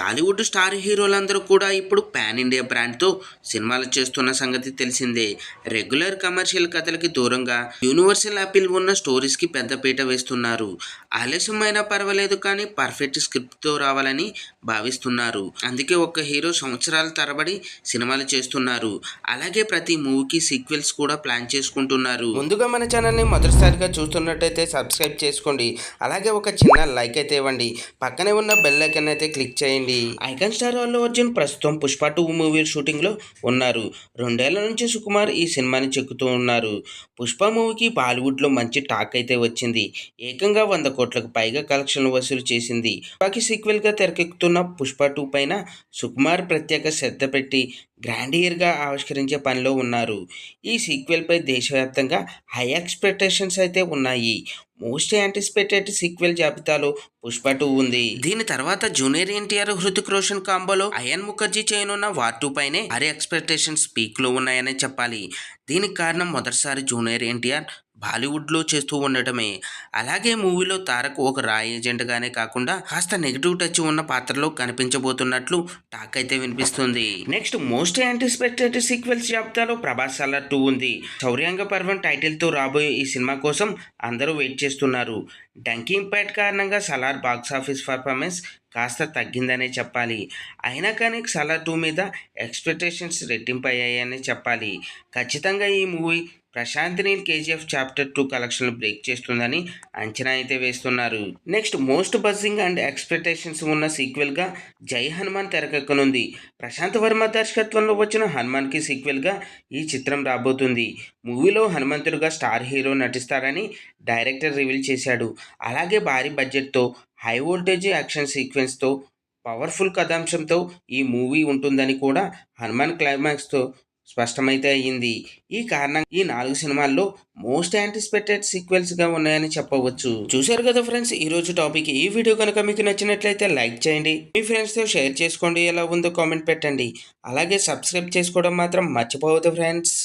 Tollywood star హీరోలందరూ కూడా ఇప్పుడు pan India బ్రాండ్తో సినిమాలు చేస్తున్న సంగతి తెలిసిందే. రెగ్యులర్ కమర్షియల్ కథలకి దూరంగా యూనివర్సల్ అపీల్ ఉన్న స్టోరీస్కి పెద్దపీట వేస్తున్నారు. ఆలస్యమైనా పర్వాలేదు కానీ పర్ఫెక్ట్ స్క్రిప్ట్తో రావాలని భావిస్తున్నారు. అందుకే ఒక హీరో సంవత్సరాల తరబడి సినిమాలు చేస్తున్నారు. అలాగే ప్రతి మూవీకి సీక్వెల్స్ కూడా ప్లాన్ చేసుకుంటున్నారు. ముందుగా మన ఛానల్ని మొదటిసారిగా చూస్తున్నట్టయితే సబ్స్క్రైబ్ చేసుకోండి. అలాగే ఒక చిన్న లైక్ అయితే ఇవ్వండి. పక్కనే ఉన్న బెల్ ఐకన్ అయితే క్లిక్ చేయండి. ఐకాన్ స్టార్ అల్లు అర్జున్ ప్రస్తుతం పుష్ప టూ మూవీ షూటింగ్లో ఉన్నారు. రెండేళ్ళ నుంచి సుకుమార్ ఈ సినిమాని చెక్కుతూ ఉన్నారు. పుష్ప మూవీకి బాలీవుడ్లో మంచి టాక్ అయితే వచ్చింది. ఏకంగా వంద కోట్లకు పైగా కలెక్షన్లు వసూలు చేసింది. పుష్పకి సీక్వెల్గా తెరకెక్కుతున్న పుష్ప టూ పైన సుకుమార్ ప్రత్యేక శ్రద్ధ పెట్టి గ్రాండియర్గా ఆవిష్కరించే పనిలో ఉన్నారు. ఈ సీక్వెల్పై దేశవ్యాప్తంగా హై ఎక్స్పెక్టేషన్స్ అయితే ఉన్నాయి. మోస్ట్ యాంటిసిపేటెడ్ సీక్వెల్ జాబితాలో పుష్ప టూ ఉంది. దీని తర్వాత జూనియర్ ఎన్టీఆర్ హృతిక్ రోషన్ కాంబోలో అయాన్ ముఖర్జీ చేయనున్న వార్ టూ పైనే హై ఎక్స్పెక్టేషన్స్ పీక్లో ఉన్నాయనే చెప్పాలి. దీనికి కారణం మొదటిసారి జూనియర్ ఎన్టీఆర్ బాలీవుడ్లో చేస్తూ ఉండటమే. అలాగే మూవీలో తారక్ ఒక రాయ్ ఏజెంట్గానే కాకుండా కాస్త నెగిటివ్ టచ్ ఉన్న పాత్రలో కనిపించబోతున్నట్లు టాక్ అయితే వినిపిస్తుంది. నెక్స్ట్ మోస్ట్ యాంటిసిపేటెడ్ సీక్వెల్స్ జాబితాలో ప్రభాస్ సలార్ టూ ఉంది. శౌర్యాంగ పర్వం టైటిల్తో రాబోయే ఈ సినిమా కోసం అందరూ వెయిట్ చేస్తున్నారు. డంకీ ఇంపాక్ట్ కారణంగా సలార్ బాక్స్ ఆఫీస్ పర్ఫార్మెన్స్ కాస్త తగ్గిందనే చెప్పాలి. అయినా కానీ సలార్ టూ మీద ఎక్స్పెక్టేషన్స్ రెట్టింపు అయ్యాయని చెప్పాలి. ఖచ్చితంగా ఈ movie Prashanth Neel KGF chapter two కలెక్షన్లు బ్రేక్ చేస్తుందని అంచనా అయితే వేస్తున్నారు. Next most buzzing and expectations ఉన్న సీక్వెల్గా జై హనుమాన్ తెరకెక్కనుంది. ప్రశాంత్ వర్మ దర్శకత్వంలో వచ్చిన హనుమాన్కి సీక్వెల్గా ఈ చిత్రం రాబోతుంది. మూవీలో హనుమంతుడుగా స్టార్ హీరో నటిస్తారని డైరెక్టర్ రివీల్ చేశాడు. అలాగే భారీ బడ్జెట్తో హై వోల్టేజ్ యాక్షన్ సీక్వెన్స్తో పవర్ఫుల్ కథాంశంతో ఈ మూవీ ఉంటుందని కూడా హనుమాన్ క్లైమాక్స్తో స్పష్టమైతే అయ్యింది. ఈ కారణంగా ఈ నాలుగు సినిమాల్లో మోస్ట్ యాంటిసిపేటెడ్ సీక్వెల్స్గా ఉన్నాయని చెప్పవచ్చు. చూశారు కదా ఫ్రెండ్స్ ఈ రోజు టాపిక్. ఈ వీడియో కనుక మీకు నచ్చినట్లయితే లైక్ చేయండి. మీ ఫ్రెండ్స్తో షేర్ చేసుకోండి. ఎలా ఉందో కామెంట్ పెట్టండి. అలాగే సబ్స్క్రైబ్ చేసుకోవడం మాత్రం మర్చిపోవద్దు ఫ్రెండ్స్.